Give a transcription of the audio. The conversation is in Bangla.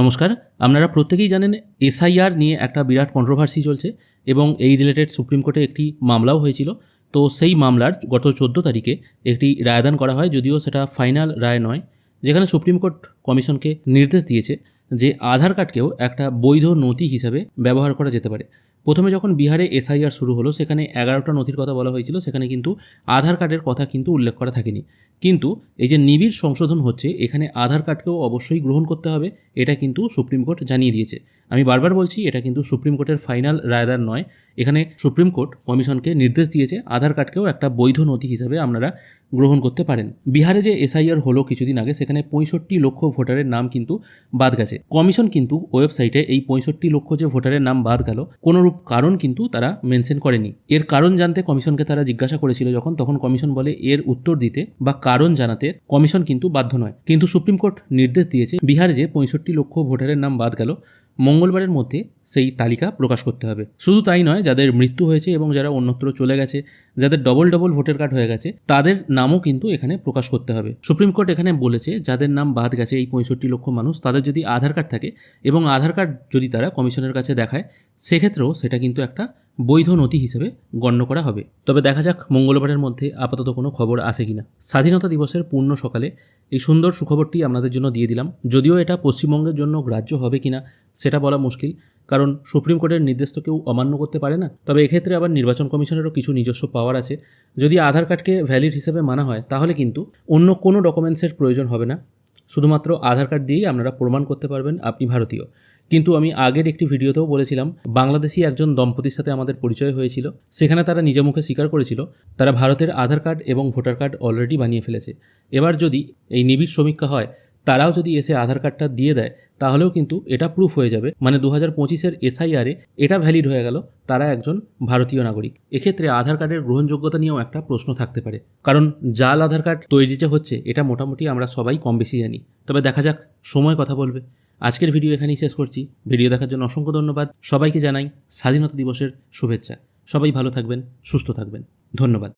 নমস্কার, আপনারা প্রত্যেকেই জানেন এসআইআর নিয়ে একটা বিরাট কন্ট্রোভার্সি চলছে এবং এই রিলেটেড সুপ্রিম কোর্টে একটি মামলাও হয়েছিল। তো সেই মামলার গত চোদ্দ তারিখে একটি রায়দান করা হয়, যদিও সেটা ফাইনাল রায় নয়, যেখানে সুপ্রিম কোর্ট কমিশনকে নির্দেশ দিয়েছে যে আধার কার্ডকেও একটা বৈধ নথি হিসাবে ব্যবহার করা যেতে পারে। প্রথমে যখন বিহারে এসআইআর শুরু হলো, সেখানে এগারোটা নথির কথা বলা হয়েছিল, সেখানে কিন্তু আধার কার্ডের কথা কিন্তু উল্লেখ করা থাকেনি। কিন্তু এই যে নিবিড় সংশোধন হচ্ছে, এখানে আধার কার্ডকেও অবশ্যই গ্রহণ করতে হবে, এটা কিন্তু সুপ্রিম কোর্ট জানিয়ে দিয়েছে। আমি বারবার বলছি, এটা কিন্তু সুপ্রিম কোর্টের ফাইনাল রায়দার নয়। এখানে সুপ্রিম কোর্ট কমিশনকে নির্দেশ দিয়েছে, আধার কার্ডকেও একটা বৈধ নথি হিসাবে আপনারা গ্রহণ করতে পারেন। বিহারে যে এসআইআর হলো কিছুদিন আগে, সেখানে পঁয়ষট্টি লক্ষ ভোটারের নাম কিন্তু বাদ গেছে। কমিশন কিন্তু ওয়েবসাইটে এই পঁয়ষট্টি লক্ষ যে ভোটারের নাম বাদ গেল, কোনোরূপ কারণ কিন্তু তারা মেনশন করেনি। এর কারণ জানতে কমিশনকে তারা জিজ্ঞাসা করেছিল যখন, তখন কমিশন বলে এর উত্তর দিতে বা কারণ জানাতে কমিশন কিন্তু বাধ্য নয়। কিন্তু সুপ্রিম কোর্ট নির্দেশ দিয়েছে, বিহার যে পঁয়ষট্টি লক্ষ ভোটারের নাম বাদ গেল মঙ্গলবারের মধ্যে সেই তালিকা প্রকাশ করতে হবে। শুধু তাই নয়, যাদের মৃত্যু হয়েছে এবং যারা অন্যত্র চলে গেছে, যাদের ডবল ডবল ভোটার কার্ড হয়ে গেছে, তাদের নামও কিন্তু এখানে প্রকাশ করতে হবে। সুপ্রিম কোর্ট এখানে বলেছে, যাদের নাম বাদ গেছে এই পঁয়ষট্টি লক্ষ মানুষ, তাদের যদি আধার কার্ড থাকে এবং আধার কার্ড যদি তারা কমিশনের কাছে দেখায়, সেক্ষেত্রেও সেটা কিন্তু একটা বৈধ নথি হিসেবে গণ্য করা হবে। তবে দেখা যাক মঙ্গলবারের মধ্যে আপাতত কোনো খবর আসে কিনা। স্বাধীনতা দিবসের পূর্ণ সকালে এই সুন্দর সুখবরটি আপনাদের জন্য দিয়ে দিলাম। যদিও এটা পশ্চিমবঙ্গের জন্য গ্রাহ্য হবে কিনা সেটা বলা মুশকিল, কারণ সুপ্রিম কোর্টের নির্দেশ তো কেউ অমান্য করতে পারে না। তবে এক্ষেত্রে আবার নির্বাচন কমিশনেরও কিছু নিজস্ব পাওয়ার আছে। যদি আধার কার্ডকে ভ্যালিড হিসেবে মানা হয়, তাহলে কিন্তু অন্য কোনো ডকুমেন্টসের প্রয়োজন হবে না। শুধুমাত্র আধার কার্ড দিয়েই আপনারা প্রমাণ করতে পারবেন আপনি ভারতীয়। কিন্তু আমি আগের একটি ভিডিওতেও বলেছিলাম, বাংলাদেশি একজন দম্পতির সাথে আমাদের পরিচয় হয়েছিল। সেখানে তারা নিজ মুখে স্বীকার করেছিল, তারা ভারতের আধার কার্ড এবং ভোটার কার্ড অলরেডি বানিয়ে ফেলেছে। এবার যদি এই নিবিড় সমীক্ষা হয়, তারাও যদি এসে আধার কার্ডটা দিয়ে দেয়, তাহলেও কিন্তু এটা প্রুফ হয়ে যাবে। মানে দু হাজার পঁচিশের এসআইআরে এটা ভ্যালিড হয়ে গেল, তারা একজন ভারতীয় নাগরিক। এক্ষেত্রে আধার কার্ডের গ্রহণযোগ্যতা নিয়েও একটা প্রশ্ন থাকতে পারে। কারণ জাল আধার কার্ড তৈরি যে হচ্ছে, এটা মোটামুটি আমরা সবাই কম বেশি জানি। তবে দেখা যাক, সময় কথা বলবে। আজকের ভিডিও এখানেই শেষ করছি। ভিডিও দেখার জন্য অসংখ্য ধন্যবাদ। সবাইকে জানাই স্বাধীনতা দিবসের শুভেচ্ছা। সবাই ভালো থাকবেন, সুস্থ থাকবেন। ধন্যবাদ।